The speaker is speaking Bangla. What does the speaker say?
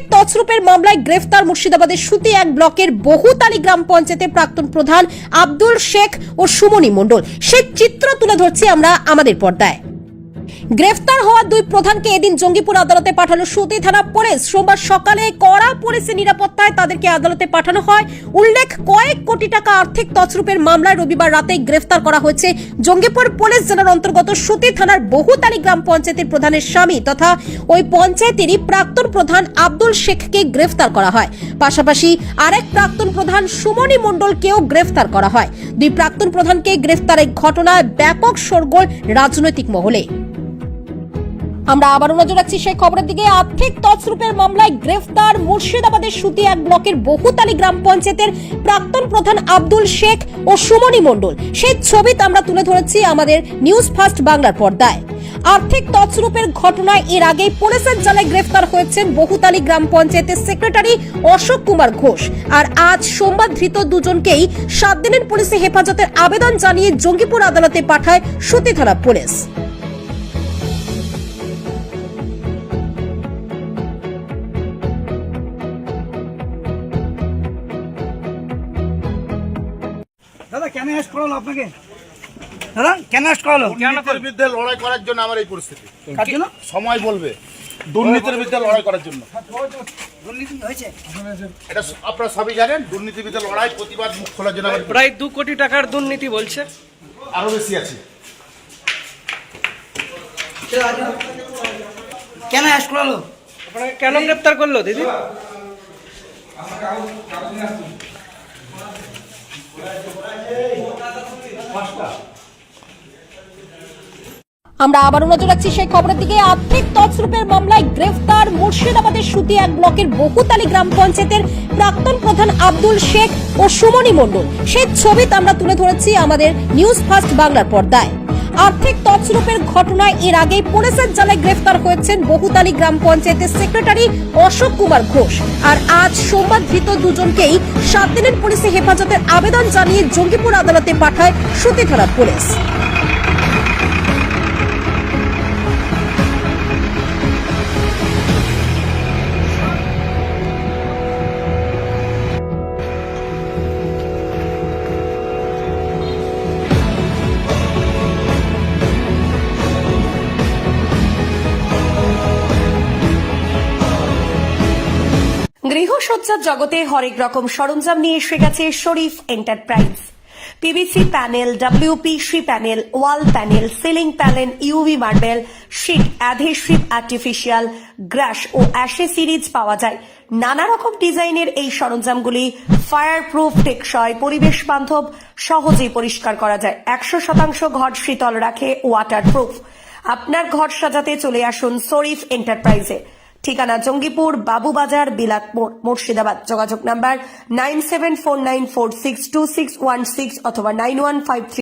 আর্থিক তছরূপের মামলায় গ্রেফতার মুর্শিদাবাদের সুতি এক ব্লকের বহুতালি গ্রাম পঞ্চায়েতের প্রাক্তন প্রধান আব্দুল শেখ ও সুমনি মণ্ডল। সে চিত্র তুলে ধরছি আমরা আমাদের পর্দায়। গ্রেফতার হওয়া দুই প্রধানকে এদিন জঙ্গিপুর আদালতে পাঠালো সুতি থানা পুলিশ। সোমবার সকালে কড়া পুলিশের নিরাপত্তায় তাদেরকে আদালতে পাঠানো হয়। উল্লেখ, কয়েক কোটি টাকা আর্থিক তছরূপের মামলায় রবিবার রাতে গ্রেফতার করা হয়েছে জঙ্গিপুর পুলিশ জেলার অন্তর্গত সুতি থানার বহুতালি গ্রাম পঞ্চায়েতের প্রধানের স্বামী তথা ওই পঞ্চায়েতেরই প্রাক্তন প্রধান আব্দুল শেখকে গ্রেফতার করা হয়। পাশাপাশি আরেক প্রাক্তন প্রধান সুমনি মণ্ডলকেও গ্রেফতার করা হয়। দুই প্রাক্তন প্রধানকে গ্রেফতারের ঘটনায় ব্যাপক শোরগোল রাজনৈতিক মহলে। আমরা আবারও নজর রাখছি সেই খবরের দিকে। আর্থিক তছরূপের মামলায় গ্রেফতার মুর্শিদাবাদের সুতি এক ব্লকের বহুতালি গ্রাম পঞ্চায়েতের প্রাক্তন প্রধান আব্দুল শেখ ও সুমনি মণ্ডল। সেই ছবিতে আমরা তুলে ধরেছি আমাদের নিউজ ফার্স্ট বাংলার পর্দায়। আর্থিক তছরূপের ঘটনায় এর আগে পুলিশের জালে গ্রেফতার হয়েছেন বহুতালি গ্রাম পঞ্চায়েতের সেক্রেটারি অশোক কুমার ঘোষ। আর আজ সোমবার ধৃত দুজনকেই সাত দিনের পুলিশে হেফাজতের আবেদন জানিয়ে জঙ্গিপুর আদালতে পাঠায় সুতি থানা পুলিশ। কেন অ্যারেস্ট করালো আপনাকে? দাদা কেন অ্যারেস্ট করালো? দুর্নীতির বিরুদ্ধে লড়াই করার জন্য আমার এই পরিস্থিতি। কার জন্য? সময় বলবে। দুর্নীতির বিরুদ্ধে লড়াই করার জন্য। দুর্নীতি হয়েছে। এটা আপনারা সবই জানেন দুর্নীতির বিরুদ্ধে লড়াই প্রতিবাদ মুখ খোলার জন্য আমার প্রায় দু কোটি টাকার দুর্নীতি বলছে। আরও বেশি আছে। কেন অ্যারেস্ট করালো? আপনাকে কেন গ্রেপ্তার করল দিদি? আমরা আবারও নজর রাখছি সেই খবরের দিকে। আর্থিক তছরূপের মামলায় গ্রেফতার মুর্শিদাবাদের সুতি এক ব্লকের বহুতালি গ্রাম পঞ্চায়েতের প্রাক্তন প্রধান আব্দুল শেখ ও সুমনি মণ্ডল। সেই ছবি আমরা তুলে ধরেছি আমাদের নিউজ ফার্স্ট বাংলার পর্দায়। আর্থিক তছরূপের ঘটনায় এর আগেই পুলিশের জালে গ্রেফতার হয়েছেন বহুতালি গ্রাম পঞ্চায়েতের সেক্রেটারি অশোক কুমার ঘোষ। আর আজ সোমবার ধৃত দুজনকেই সাত দিনের পুলিশে হেফাজতের আবেদন জানিয়ে জঙ্গিপুর আদালতে পাঠায় সুতি থানা পুলিশ। গৃহসজ্জার জগতে হরেক রকম সরঞ্জাম নিয়ে এসে গেছে Sharif enterprise. PVC panel WPC panel wall panel ceiling panel UV marble sheet adhesive artificial grass ও অ্যাশে সিরিজ পাওয়া যায়। নানা রকম ডিজাইনের এই সরঞ্জামগুলি ফায়ার প্রুফ টেকসই, পরিবেশ বান্ধব সহজেই পরিষ্কার করা যায়। একশো শতাংশ ঘর শীতল রাখে ওয়াটার প্রুফ আপনার ঘর সাজাতে চলে আসুন শরীফ এন্টারপ্রাইজে। ঠিকানা জঙ্গিপুর, বাবুবাজার বিলাতপুর মুর্শিদাবাদ। যোগাযোগ number nine seven four nine four six two six one six অথবা নাইন ওয়ান ফাইভ থ্রি